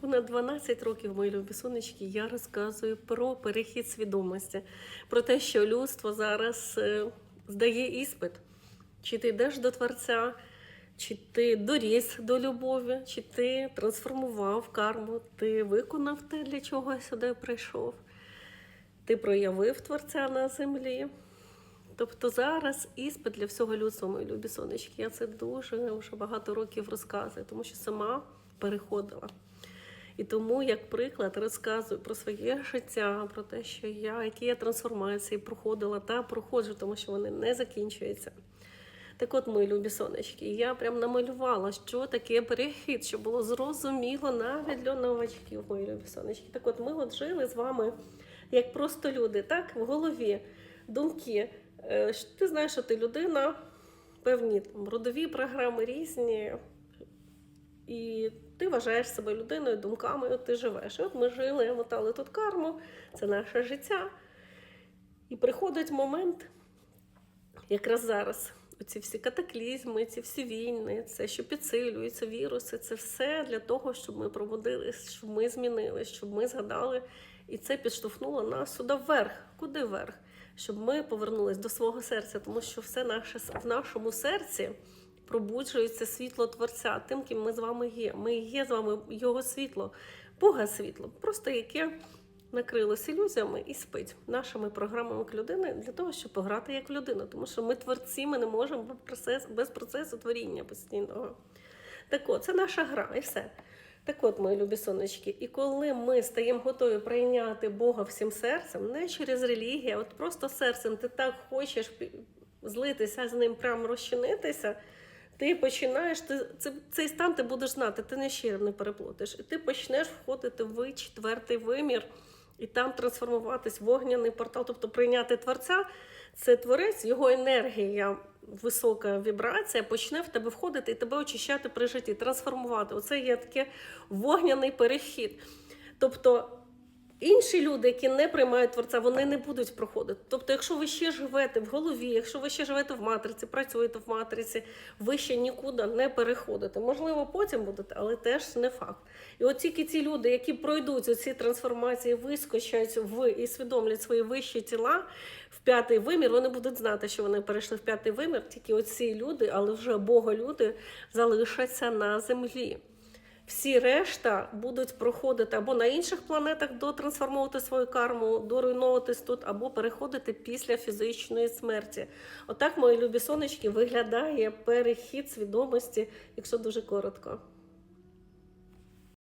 Понад 12 років, мої любі сонечки, я розказую про перехід свідомості, про те, що людство зараз е, здає іспит. Чи ти йдеш до Творця, чи ти доріс до любові, чи ти трансформував карму, ти виконав те, для чого я сюди прийшов, ти проявив Творця на землі. Тобто зараз іспит для всього людства, мої любі сонечки. Я це дуже вже багато років розказую, тому що сама переходила. І тому, як приклад, розказую про своє життя, про те, що я, які я трансформації проходила та проходжу, тому що вони не закінчуються. Так от, мої любі сонечки, я прям намалювала, що таке перехід, щоб було зрозуміло навіть для новачків, мої любі сонечки. Так от ми от жили з вами як просто люди, так, в голові думки. Е, Ти знаєш, що ти людина, певні там родові програми різні, і ти вважаєш себе людиною, думками, от ти живеш. І от ми жили, мотали тут карму, це наше життя. І приходить момент, якраз зараз, оці всі катаклізми, ці всі війни, це що підсилюються, віруси, це все для того, щоб ми пробудились, щоб ми змінились, щоб ми згадали. І це підштовхнуло нас сюди вверх. Куди вверх? Щоб ми повернулись до свого серця, тому що все наше в нашому серці пробуджується світло Творця, тим, ким ми з вами є. Ми є з вами його світло, Бога світло, просто яке накрилось ілюзіями і спить нашими програмами як людини для того, щоб пограти як людина. Тому що ми творці, ми не можемо без процесу, творіння постійного. Так от, це наша гра, і все. Так от, мої любі сонечки, і коли ми стаємо готові прийняти Бога всім серцем, не через релігію, от просто серцем ти так хочеш злитися з ним, прямо розчинитися, ти починаєш, ти, це, цей стан ти будеш знати, ти не щирим не переплутаєш. І ти почнеш входити в четвертий вимір і там трансформуватись в вогняний портал, тобто прийняти Творця, це творець, його енергія, висока вібрація почне в тебе входити і тебе очищати при житті, трансформувати. Оце є таке вогняний перехід. Тобто інші люди, які не приймають творця, вони не будуть проходити. Тобто, якщо ви ще живете в голові, якщо ви ще живете в матриці, працюєте в матриці, ви ще нікуди не переходите. Можливо, потім будете, але теж не факт. І от тільки ці люди, які пройдуть ці трансформації, вискочать в і свідомлять свої вищі тіла в п'ятий вимір, вони будуть знати, що вони перейшли в п'ятий вимір. Тільки оці люди, але вже боголюди, залишаться на землі. Всі решта будуть проходити або на інших планетах дотрансформовувати свою карму, доруйновуватись тут, або переходити після фізичної смерті. Отак, мої любі сонечки, виглядає перехід свідомості, якщо дуже коротко.